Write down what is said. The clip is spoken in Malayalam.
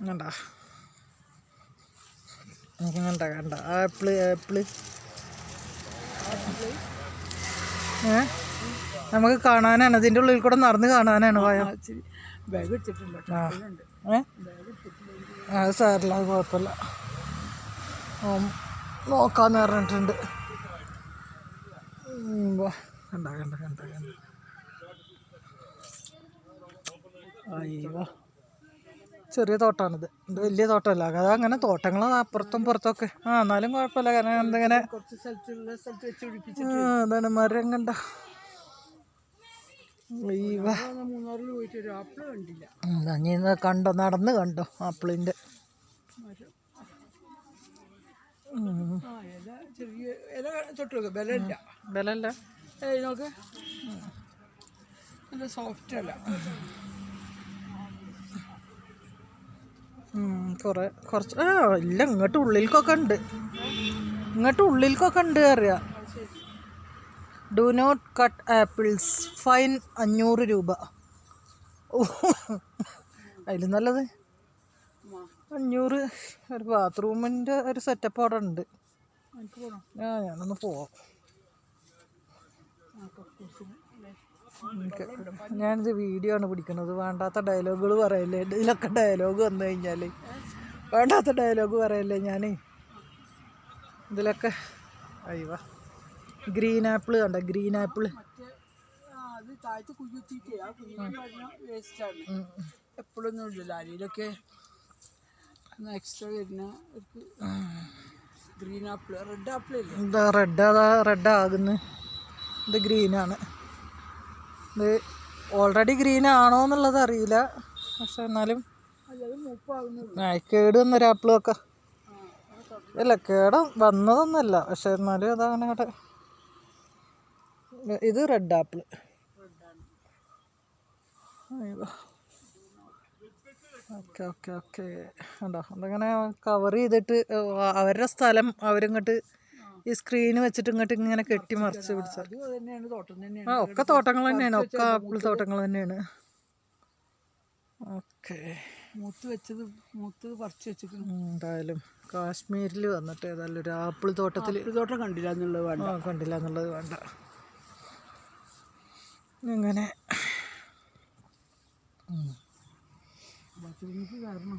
കണ്ട കണ്ട. കണ്ട ആപ്പിൾ ആപ്പിൾ. ഏ? നമുക്ക് കാണാനാണ്. ഇതിന്റെ ഉള്ളിൽ കൂടെ നടന്ന് കാണാനാണ് പോയ ബാഗ് വെച്ചിട്ടുണ്ട് ആ. ഏ? അത് സാറില്ല അത് കുഴപ്പമില്ല. ഓൻ നോക്കാന്ന് പറഞ്ഞിട്ടുണ്ട്. കണ്ട കണ്ട കണ്ട കണ്ട. അയ്യോ. ചെറിയ തോട്ടാണിത്. ഇത് വലിയ തോട്ടമല്ല. അത് അങ്ങനെ തോട്ടങ്ങൾ അപ്പുറത്തും പുറത്തൊക്കെ ആ എന്നാലും കുഴപ്പമില്ല. കാരണം എന്തിങ്ങനെ അതാണ് മരം കണ്ട എന്താ ഇന്ന് കണ്ടോ? നടന്ന് കണ്ടോ ആപ്പിളിന്റെ? ബലല്ല നോക്കാം. സോഫ്റ്റ് അല്ല. കുറേ കുറച്ച് ആ ഇല്ല ഇങ്ങോട്ട് ഉള്ളിൽക്കൊക്കെ ഉണ്ട്. ഇങ്ങോട്ട് ഉള്ളിൽക്കൊക്കെ ഉണ്ട് അറിയാം. Do not cut apples fine അഞ്ഞൂറ് രൂപ. അതിൽ നല്ലത്. അഞ്ഞൂറ് ഒരു ബാത്റൂമിന്റെ ഒരു സെറ്റപ്പ് അവിടെ ഉണ്ട്. ആ ഞാനൊന്ന് പോവാം. ഞാനിത് വീഡിയോ ആണ് പിടിക്കുന്നത്. വേണ്ടാത്ത ഡയലോഗുകൾ പറയല്ലേ? ഇതിലൊക്കെ ഡയലോഗ് വന്നു കഴിഞ്ഞാൽ വേണ്ടാത്ത ഡയലോഗ് പറയല്ലേ ഞാൻ ഇതിലൊക്കെ അയ്യവ ഗ്രീൻ ആപ്പിൾ കണ്ട? ഗ്രീൻ ആപ്പിൾ എപ്പോഴൊന്നും ഇല്ലല്ലോ ആരെയിലൊക്കെ എക്സ്ട്രാ വരുന്ന green apple red apple red red ആകുന്നു. ഇത് ഗ്രീനാണ്. ഇത് ഓൾറെഡി ഗ്രീൻ ആണോ എന്നുള്ളത് അറിയില്ല. പക്ഷെ എന്നാലും അല്ല കേട് വന്നൊരു ആപ്പിൾ വെക്കാം ഇല്ല കേട് വന്നതൊന്നുമല്ല. പക്ഷെ എന്നാലും അതാണ് അവിടെ ഇത് red apple okay okay okay. ഉണ്ടോ അതങ്ങനെ കവർ ചെയ്തിട്ട് അവരുടെ സ്ഥലം അവരിങ്ങോട്ട് ഈ സ്ക്രീൻ വെച്ചിട്ട് ഇങ്ങോട്ട് ഇങ്ങനെ കെട്ടി മറിച്ച് പിടിച്ച ആ ഒക്കെ തോട്ടങ്ങൾ തന്നെയാണ്. ഒക്കെ ആപ്പിൾ തോട്ടങ്ങൾ തന്നെയാണ്. ഓക്കെ മൂത്ത് വെച്ചത് മൂത്ത് പറിച്ച് വെച്ചിരിക്കുന്നു എന്തായാലും കാശ്മീരിൽ വന്നിട്ട് ഏതായാലും ഒരു ആപ്പിൾ തോട്ടത്തിൽ തോട്ടം കണ്ടില്ല എന്നുള്ളത് വേണ്ട. കണ്ടില്ല എന്നുള്ളത് വേണ്ട. അങ്ങനെ കാരണം